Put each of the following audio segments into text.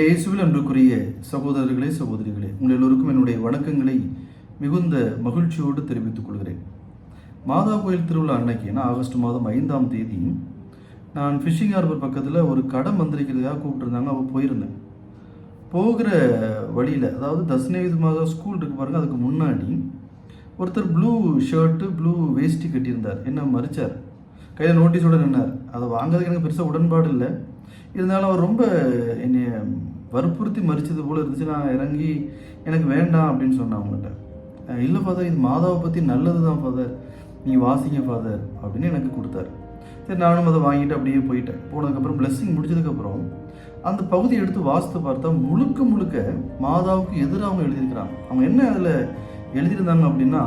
இயேசுவில் அன்புக்குரிய சகோதரர்களே சகோதரிகளே உங்கள் எல்லோருக்கும் என்னுடைய வணக்கங்களை மிகுந்த மகிழ்ச்சியோடு தெரிவித்துக் கொள்கிறேன். மாதா கோயில் திருவிழா அன்னைக்கு ஏன்னா ஆகஸ்ட் மாதம் ஐந்தாம் தேதி நான் ஃபிஷிங் ஹார்பர் பக்கத்தில் ஒரு கடை மந்திரிக்கிறதுக்காக கூப்பிட்டுருந்தாங்க அவள் போயிருந்தேன். போகிற வழியில் அதாவது தஸ்னேவித் மாதா ஸ்கூல் இருக்கு பாருங்கள் அதுக்கு முன்னாடி ஒருத்தர் ப்ளூ ஷர்ட்டு ப்ளூ வேஷ்டி கட்டியிருந்தார். என்ன மறிச்சார். கையில் நோட்டீஸோட நின்னார். அதை வாங்குறதுக்கு எனக்கு பெருசாக உடன்பாடு இல்லை. இருந்தாலும் அவர் ரொம்ப என்னை வற்புறுத்தி மறிச்சது போல் இருந்துச்சு. நான் இறங்கி எனக்கு வேண்டாம் அப்படின்னு சொன்னேன் அவங்கள்ட்ட. இல்லை ஃபாதர் இது மாதாவை பற்றி நல்லது தான் ஃபாதர் நீ வாசிங்க ஃபாதர் அப்படின்னு எனக்கு கொடுத்தாரு. சரி நானும் அதை வாங்கிட்டு அப்படியே போயிட்டேன். போனதுக்கப்புறம் பிளெஸ்ஸிங் முடிச்சதுக்கப்புறம் அந்த பகுதியை எடுத்து வாசித்து பார்த்தா முழுக்க முழுக்க மாதாவுக்கு எதிராக அவங்க எழுதியிருக்கிறாங்க. அவங்க என்ன அதில் எழுதியிருந்தாங்க அப்படின்னா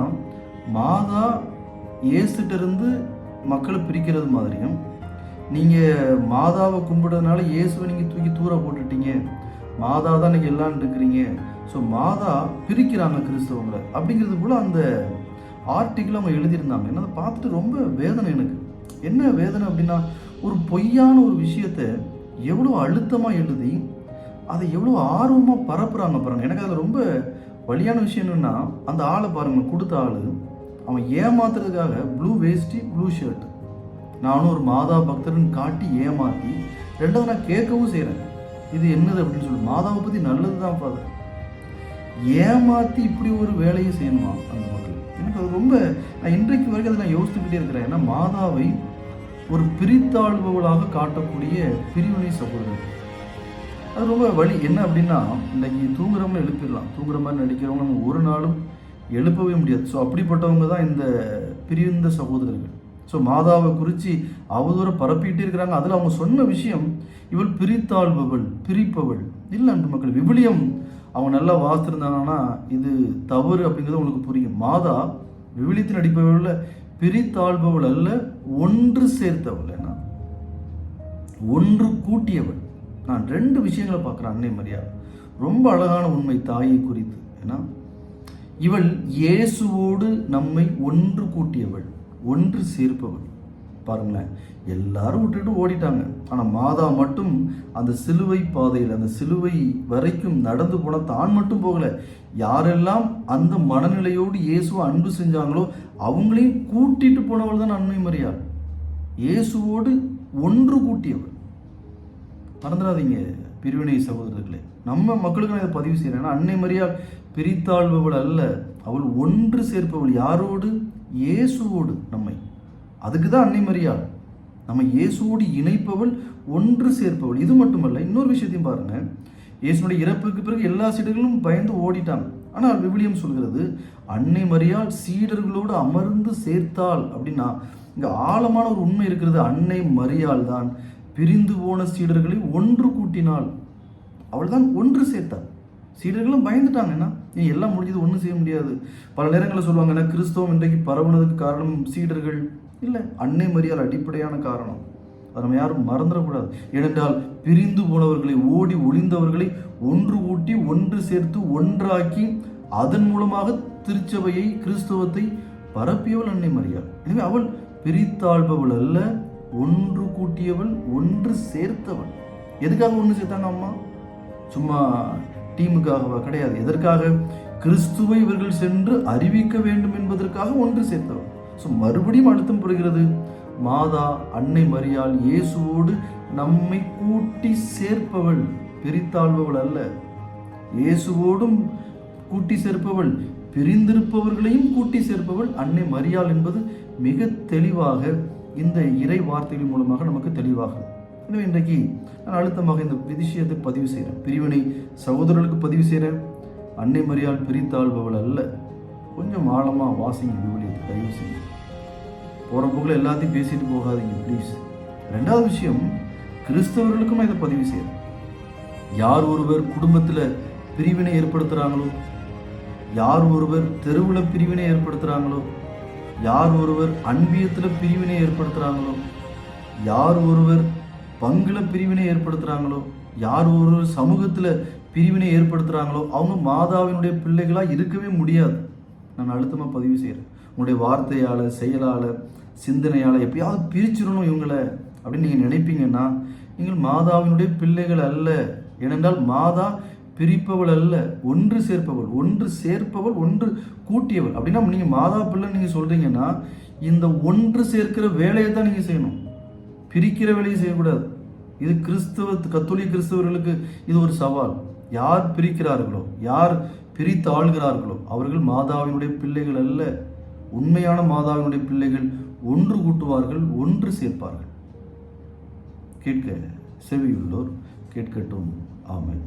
மாதா இயேசுகிட்ட இருந்து மக்களை பிரிக்கிறது மாதிரியும் நீங்கள் மாதாவை கும்பிடுறதுனால இயேசுவை நீங்கள் தூக்கி தூர போட்டுட்டீங்க. மாதா தான் இன்னைக்கு எல்லாம் இருக்கிறீங்க. ஸோ மாதா பிரிக்கிறாங்க கிறிஸ்தவங்களை அப்படிங்கிறது கூட அந்த ஆர்டிக்கிள் அவங்க எழுதியிருந்தாங்க. என்னதை பார்த்துட்டு ரொம்ப வேதனை எனக்கு. என்ன வேதனை அப்படின்னா ஒரு பொய்யான ஒரு விஷயத்தை எவ்வளோ அழுத்தமாக எழுதி அதை எவ்வளோ ஆர்வமாக பரப்புகிறாங்க பாருங்கள் எனக்கு அதில் ரொம்ப வழியான விஷயம் என்னென்னா அந்த ஆளை பாருங்க கொடுத்த ஆள் அவன் ஏமாத்துறதுக்காக ப்ளூ வேஷ்டி ப்ளூ ஷர்ட் நானும் ஒரு மாதா பக்தர்னு காட்டி ஏமாற்றி ரெண்டாவது நான் கேட்கவும் செய்கிறேன் இது என்னது அப்படின்னு சொல்லி. மாதாவை பற்றி நல்லது தான் ஃபாதர் ஏமாற்றி இப்படி ஒரு வேலையை செய்யணுமா அந்த மக்கள்? எனக்கு அது ரொம்ப நான் இன்றைக்கு வரைக்கும் அதை நான் யோசித்துக்கிட்டே இருக்கிறேன். ஏன்னா மாதாவை ஒரு பிரித்தாழ்பவளாக காட்டக்கூடிய பிரிவினை சகோதரர். அது ரொம்ப வழி என்ன அப்படின்னா இன்னைக்கு தூங்குறவங்க எழுப்பிடலாம். தூங்குற மாதிரி நடிக்கிறவங்க நம்ம ஒரு நாளும் எழுப்பவே முடியாது. ஸோ அப்படிப்பட்டவங்க தான் இந்த பிரிந்த சகோதரர்கள். ஸோ மாதாவை குறித்து அவதூற பரப்பிக்கிட்டே இருக்கிறாங்க. அதில் அவங்க சொன்ன விஷயம் இவள் பிரித்தாழ்பவள் பிரிப்பவள். இல்லை அன்பு மக்கள் விவிலியம் அவங்க நல்லா வாசித்திருந்தாங்கன்னா இது தவறு அப்படிங்கிறது உங்களுக்கு புரியும். மாதா விவிலியத்தில் அடிப்படையில் பிரித்தாழ்பவள் அல்ல ஒன்று சேர்த்தவள். என்ன? ஒன்று கூட்டியவள். நான் ரெண்டு விஷயங்களை பார்க்குறேன் அன்னை மரியா. ரொம்ப அழகான உண்மை தாயை குறித்து. ஏன்னா இவள் இயேசுவோடு நம்மை ஒன்று கூட்டியவள். ஒன்று சேர்ப்பவள் பாருங்களேன் எல்லாரும் விட்டுட்டு ஓடிட்டாங்க. ஆனால் மாதா மட்டும் அந்த சிலுவை பாதையில் அந்த சிலுவை வரைக்கும் நடந்து போன தான் மட்டும் போகலை. யாரெல்லாம் அந்த மனநிலையோடு இயேசுவை அன்பு செஞ்சாங்களோ அவங்களையும் கூட்டிட்டு போனவள் தான் அன்னை மரியாள் இயேசுவோடு ஒன்று கூட்டியவள். மறந்துடாதீங்க பிரிவினை சகோதரர்களே. நம்ம மக்களுக்கு நான் இதை பதிவு செய்கிறேன் ஏன்னா அன்னை மரியாள் பிரித்தாழ்பவள் அல்ல. அவள் ஒன்று சேர்ப்பவள். யாரோடு? இயேசுவோடு நம்மை. அதுக்கு தான் அன்னை மரியாள் நம்ம இயேசுவோடு இணைப்பவள் ஒன்று சேர்ப்பவள். இது மட்டுமல்ல இன்னொரு விஷயத்தையும் பாருங்க. இயேசுனுடைய இறப்புக்கு பிறகு எல்லா சீடர்களும் பயந்து ஓடிட்டாங்க. ஆனால் விவிலியம் சொல்கிறது அன்னை மரியாள் சீடர்களோடு அமர்ந்து சேர்த்தாள் அப்படின்னா இங்கே ஆழமான ஒரு உண்மை இருக்கிறது அன்னை மரியாள் தான் பிரிந்து போன சீடர்களை ஒன்று கூட்டினாள். அவள் தான் ஒன்று சேர்த்தாள். சீடர்களும் பயந்துட்டாங்க. என்ன? நீ எல்லாம் முடிஞ்சது ஒன்றும் செய்ய முடியாது. பல நேரங்களில் சொல்லுவாங்க என்ன கிறிஸ்தவம் இன்றைக்கு பரவுனதுக்கு காரணம் சீடர்கள் இல்லை. அன்னை மரியால் அடிப்படையான காரணம். அதை நம்ம யாரும் மறந்துடக்கூடாது. ஏனென்றால் பிரிந்து போனவர்களை ஓடி ஒளிந்தவர்களை ஒன்று கூட்டி ஒன்று சேர்த்து ஒன்றாக்கி அதன் மூலமாக திருச்சபையை கிறிஸ்தவத்தை பரப்பியவள் அன்னை மரியாள் எனவே அவள் பிரித்தாழ்பவள் அல்ல ஒன்று கூட்டியவள் ஒன்று சேர்த்தவள். எதுக்காக ஒன்று சேர்த்தாங்க அம்மா? சும்மா டீமுக்காகவா? கிடையாது. எதற்காக? கிறிஸ்துவை இவர்கள் சென்று அறிவிக்க வேண்டும் என்பதற்காக ஒன்று சேர்த்தவர். ஸோ மறுபடியும் அழுத்தம் பெறுகிறது மாதா அன்னை மரியாள் இயேசுவோடு நம்மை கூட்டி சேர்ப்பவள் பிரித்தாழ்பவள் அல்ல. இயேசுவோடும் கூட்டி சேர்ப்பவள் பிரிந்திருப்பவர்களையும் கூட்டி சேர்ப்பவள் அன்னை மரியாள் என்பது மிக தெளிவாக இந்த இறை வார்த்தைகள் மூலமாக நமக்கு தெளிவாகும். எனவே இன்றைக்கு நான் அழுத்தமாக இந்த விஷயத்தை பதிவு செய்கிறேன். பிரிவினை சகோதரர்களுக்கு பதிவு செய்கிறேன். அன்னை மரியால் பிரித்தாழ்பவள் அல்ல. கொஞ்சம் ஆழமாக வாசிங்க விவிலியத்தை தயவு செய்யுங்க. போகிற போக்கில் எல்லாத்தையும் பேசிட்டு போகாதீங்க ப்ளீஸ் ரெண்டாவது விஷயம் கிறிஸ்தவர்களுக்கும் நான் இதை பதிவு செய்கிறேன். யார் ஒருவர் குடும்பத்தில் பிரிவினை ஏற்படுத்துகிறாங்களோ யார் ஒருவர் தெருவில் பிரிவினை ஏற்படுத்துகிறாங்களோ யார் ஒருவர் அன்பியத்தில் பிரிவினை ஏற்படுத்துகிறாங்களோ யார் ஒருவர் பங்கில் பிரிவினை ஏற்படுத்துகிறாங்களோ யார் ஒரு சமூகத்தில் பிரிவினை ஏற்படுத்துகிறாங்களோ அவங்க மாதாவினுடைய பிள்ளைகளாக இருக்கவே முடியாது. நான் அழுத்தமாக பதிவு செய்கிறேன் உங்களுடைய வார்த்தையால் செயலால் சிந்தனையால் எப்பயாவது பிரிச்சிடணும் இவங்களை அப்படின்னு நீங்கள் நினைப்பீங்கன்னா நீங்கள் மாதாவினுடைய பிள்ளைகள் அல்ல. ஏனென்றால் மாதா பிரிப்பவள் அல்ல ஒன்று சேர்ப்பவள் ஒன்று சேர்ப்பவள் ஒன்று கூட்டியவள். அப்படின்னா நீங்கள் மாதா பிள்ளை நீங்கள் சொல்கிறீங்கன்னா இந்த ஒன்று சேர்க்கிற வேலையை தான் நீங்கள் செய்யணும். பிரிக்கிற வேலையை செய்யக்கூடாது. இது கிறிஸ்துவ கத்தோலிக் கிறிஸ்தவர்களுக்கு இது ஒரு சவால். யார் பிரிக்கிறார்களோ யார் பிரித்து ஆள்கிறார்களோ அவர்கள் மாதாவினுடைய பிள்ளைகள் அல்ல. உண்மையான மாதாவினுடைய பிள்ளைகள் ஒன்று கூட்டுவார்கள் ஒன்று சேர்ப்பார்கள். கேட்க செவியுள்ளோர் கேட்கட்டும். ஆமை